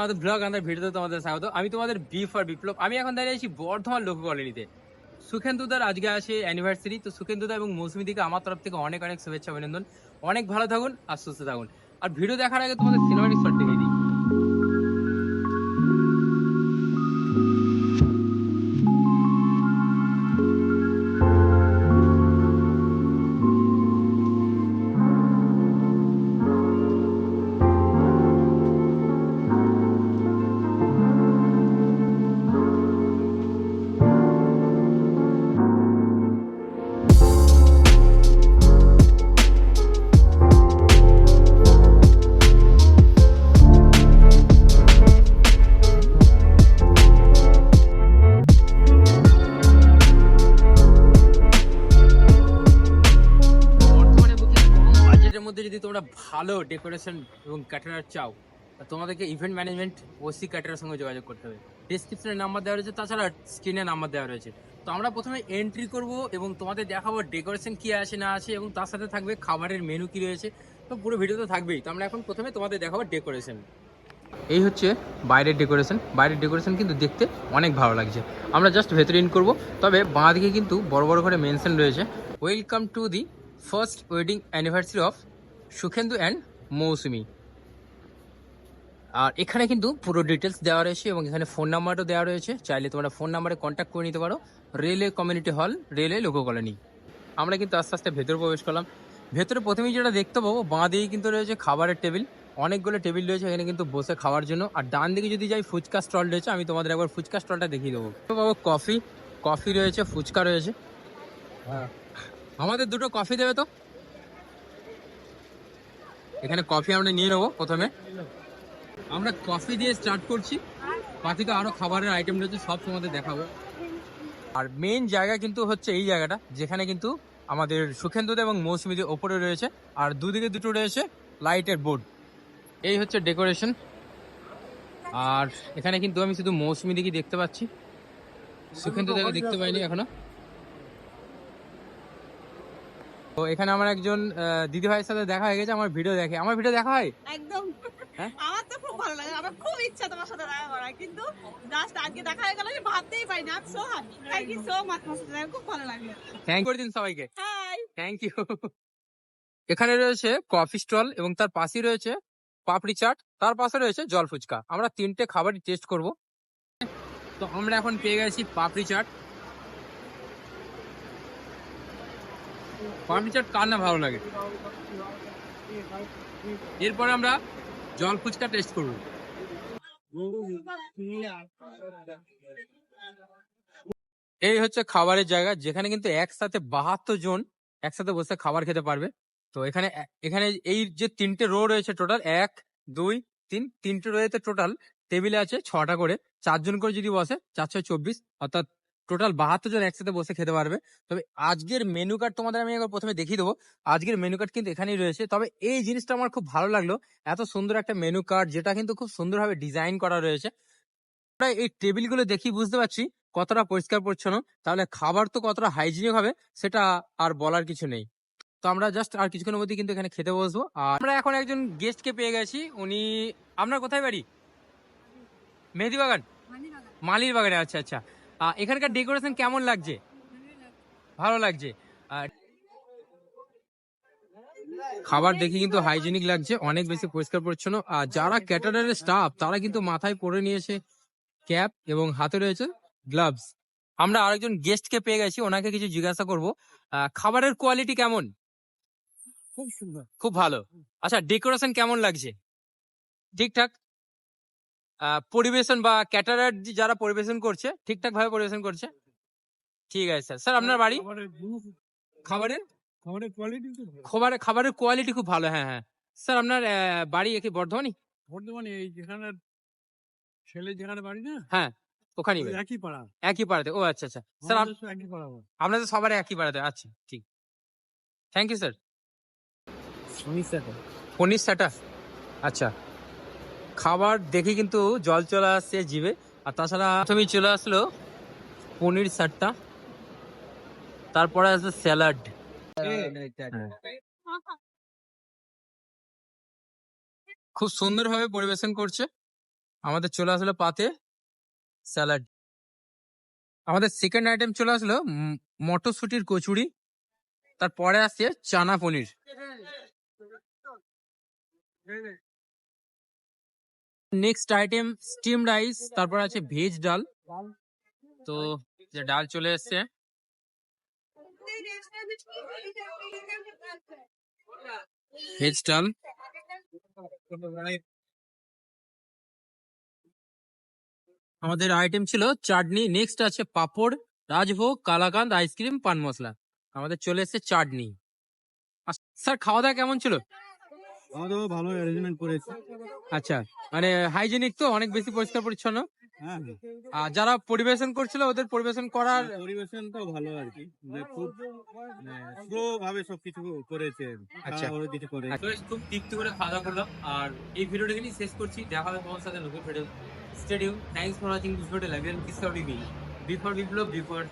আমাদের ব্লগ আমাদের ভিডিওতে তোমাদের স্বাগত। আমি তোমাদের বিফ আর বিপ্লব। আমি এখন দাঁড়িয়ে আছি বর্ধমান লোক কলোনিতে। সুখেন্দুদার আজকে আসে অ্যানিভার্সারি তো সুখেন্দুদা এবং মৌসুমী দিকে আমার তরফ থেকে অনেক অনেক শুভেচ্ছা, অভিনন্দন। অনেক ভালো থাকুন আর সুস্থ থাকুন। আর ভিডিও দেখার আগে তোমাদের সিনেমাটিক শট তোমরা ভালো ডেকোরেশন এবং ক্যাটারার চাও তোমাদেরকে ইভেন্ট ম্যানেজমেন্ট ওসি ক্যাটারার সঙ্গে যোগাযোগ করতে হবে। ডিসক্রিপশনে নাম্বার দেওয়া রয়েছে, তাছাড়া স্ক্রিনে নাম্বার দেওয়া রয়েছে। তো আমরা প্রথমে এন্ট্রি করব এবং তোমাদের দেখাবো ডেকোরেশন কী আছে, না আছে, এবং তার সাথে থাকবে খাবারের মেনু কী রয়েছে। তো পুরো ভিডিও তো থাকবেই, তো আমরা এখন প্রথমে তোমাদের দেখাবো ডেকোরেশন এই হচ্ছে বাইরের ডেকোরেশন বাইরের ডেকোরেশন কিন্তু দেখতে অনেক ভালো লাগছে। আমরা জাস্ট ভেতরে ইন করব, তবে বাঁ দিকে কিন্তু বড় বড় করে মেনশন রয়েছে। Welcome to the first wedding anniversary of Sukhendu and Moushumi. আর এখানে কিন্তু পুরো ডিটেলস দেওয়া রয়েছে এবং এখানে ফোন নাম্বারও দেওয়া রয়েছে। চাইলে তোমরা ফোন নাম্বারে কন্ট্যাক্ট করে নিতে পারো। Railway community hall railway loco colony আমরা কিন্তু আস্তে আস্তে ভেতরে প্রবেশ করলাম। ভেতরে প্রথমেই যেটা দেখতে পাবো, বাঁ দিকে কিন্তু রয়েছে খাবারের টেবিল অনেকগুলো টেবিল রয়েছে এখানে কিন্তু বসে খাওয়ার জন্য। আর ডান দিকে যদি যাই ফুচকা স্টল রয়েছে, আমি তোমাদের একবার ফুচকা স্টলটা দেখিয়ে দেবো। পাবো কফি কফি রয়েছে, ফুচকা রয়েছে। আমাদের দুটো কফি দেবে তো? এখানে কফি আমরা নিয়ে নেব প্রথমে। আমরা কফি দিয়ে স্টার্ট করছি। বাকি তো আরও খাবারের আইটেম রয়েছে, সব তোমাদের দেখাবো। আর মেন জায়গা কিন্তু হচ্ছে এই জায়গাটা, যেখানে কিন্তু আমাদের সুখেন্দুদা এবং মৌসুমীদের ওপরে রয়েছে, আর দুদিকে দুটো রয়েছে লাইটের বোর্ড এই হচ্ছে ডেকোরেশন আর এখানে কিন্তু আমি শুধু মৌসুমী দিকে দেখতে পাচ্ছি। সুখেন্দুদাকে দেখতে পাইনি এখনও। তো এখানে আমার একজন দিদি ভাইয়ের সাথে দেখা হয়ে গেছে আমার ভিডিও দেখে। আমার ভিডিও দেখা হয়? একদম। হ্যাঁ? আমার তো খুব ভালো লাগে। আমার খুব ইচ্ছা তোমার সাথে দেখা করার কিন্তু জাস্ট আজকে দেখা হয়ে গেল আমি ভাবতেই পারি না। So happy thank you so much তোমার সাথে খুব ভালো লাগল। থ্যাংক করে দিন সবাইকে। হাই থ্যাংক ইউ এখানে রয়েছে কফি স্টল এবং তার পাশেই রয়েছে পাপড়ি চাট তার পাশে রয়েছে জল ফুচকা। আমরা তিনটে খাবারই টেস্ট করব। তো আমরা এখন পেয়ে গেছি পাপড়ি চাট। পাপড়ি কার না ভালো লাগে? এরপরে আমরা জল ফুচকা টেস্ট করব। এই হচ্ছে খাবারের জায়গা, যেখানে কিন্তু একসাথে বাহাত্তর জন একসাথে বসে খাবার খেতে পারবে। তো এখানে এখানে এই যে তিনটে রো রয়েছে টোটাল এক, দুই, তিন, তিনটে রয়েছে টোটাল টেবিলে আছে ছটা করে। চারজন করে যদি বসে, চারশো চব্বিশ, অর্থাৎ টোটাল বাহাত্তর জন একসাথে বসে খেতে পারবে। তবে আজকের মেনু কার্ড তোমাদের আমি একবার প্রথমে দেখিয়ে দেবো। আজকের মেনু কার্ড কিন্তু এখানেই রয়েছে। তবে এই জিনিসটা আমার খুব ভালো লাগল। এত সুন্দর একটা মেনু কার্ড যেটা কিন্তু খুব সুন্দরভাবে ডিজাইন করা রয়েছে। আমরা এই টেবিলগুলো দেখি বুঝতে পারছি? কতটা পরিষ্কার পরিচ্ছন্ন। তাহলে খাবার তো কতটা হাইজিনিক হবে সেটা আর বলার কিছু নেই। তো আমরা জাস্ট আর কিছুক্ষণের মধ্যে কিন্তু এখানে খেতে বসবো। আর আমরা এখন একজন গেস্টকে পেয়ে গেছি। উনি আপনার কোথায় বাড়ি? মেহেদিবাগান? মালির বাগানে আচ্ছা আচ্ছা। এখানকার ডেকোরেশন কেমন লাগছে? ভালো লাগছে। খাবার দেখে কিন্তু হাইজিনিক লাগছে অনেক বেশি পরিষ্কার পরিচ্ছন্ন। আর যারা ক্যাটারারের স্টাফ তারা কিন্তু মাথায় পরে নিয়েছে ক্যাপ এবং হাতে রয়েছে গ্লাভস। আমরা আরেকজন গেস্টকে পেয়ে গেছি ওনাকে কিছু জিজ্ঞাসা করব। খাবারের কোয়ালিটি কেমন? খুব সুন্দর। খুব ভালো। আচ্ছা ডেকোরেশন কেমন লাগছে? ঠিকঠাক? পরিবেশন বা ক্যাটারার যারা পরিবেশন করছে ঠিকঠাক ভাবে পরিবেশন করছে? ঠিক আছে স্যার। স্যার আপনার বাড়ি? খাবারের খাবারের? কোয়ালিটি খাবারের খাবারের কোয়ালিটি খুব ভালো হ্যাঁ হ্যাঁ। স্যার আপনার বাড়ি কি বর্ধমানই? বর্ধমানে এই যেখানে ছেলে যেখানে বাড়ি না? হ্যাঁ ওখানেই একই পাড়া। একই পাড়াতে ও আচ্ছা আচ্ছা। স্যার একই পাড়া। আপনাদের সবার একই পাড়াতে আচ্ছা ঠিক। Thank you sir. পনির স্যাটা আচ্ছা। খাবার দেখে কিন্তু জল চলে আসছে জিভে। আর তাছাড়া প্রথমেই চলে আসলো পনির স্যাটটা তারপরে আসবে স্যালাড। খুব সুন্দরভাবে পরিবেশন করছে। আমাদের চলে আসলো পাতে স্যালাড। আমাদের সেকেন্ড আইটেম চলে আসলো মটরশুটির কচুরি। তারপরে আসছে chana paneer. Next item steam rice তারপর আছে ভেজ ডাল। তো যে ডাল চলে এসছে। ভেজ ডাল। আমাদের আইটেম ছিল চাটনি। নেক্সট আছে পাপড় রাজভোগ কালাকান্দ আইসক্রিম পান মশলা। আমাদের চলে এসেছে চাটনি। স্যার খাওয়া দাওয়া কেমন ছিল? আমাদেরও ভালো অ্যারেঞ্জমেন্ট করেছে। আচ্ছা। মানে হাইজেনিক তো অনেক বেশি পরিষ্কার পরিচ্ছন্ন। হ্যাঁ আর যারা পরিবেশন করছিল ওদের পরিবেশন করার পরিবেশনটাও ভালো আর কি। মানে খুব স্লো ভাবে সবকিছু করেছে আচ্ছা। কিছু করে খুব তৃপ্তি করে খাওয়া দাওয়া করলাম। আর এই ভিডিওটা এখানেই শেষ করছি। দেখা হবে তোমার সাথে নতুন video stadium thanks for watching this video live before Biplab before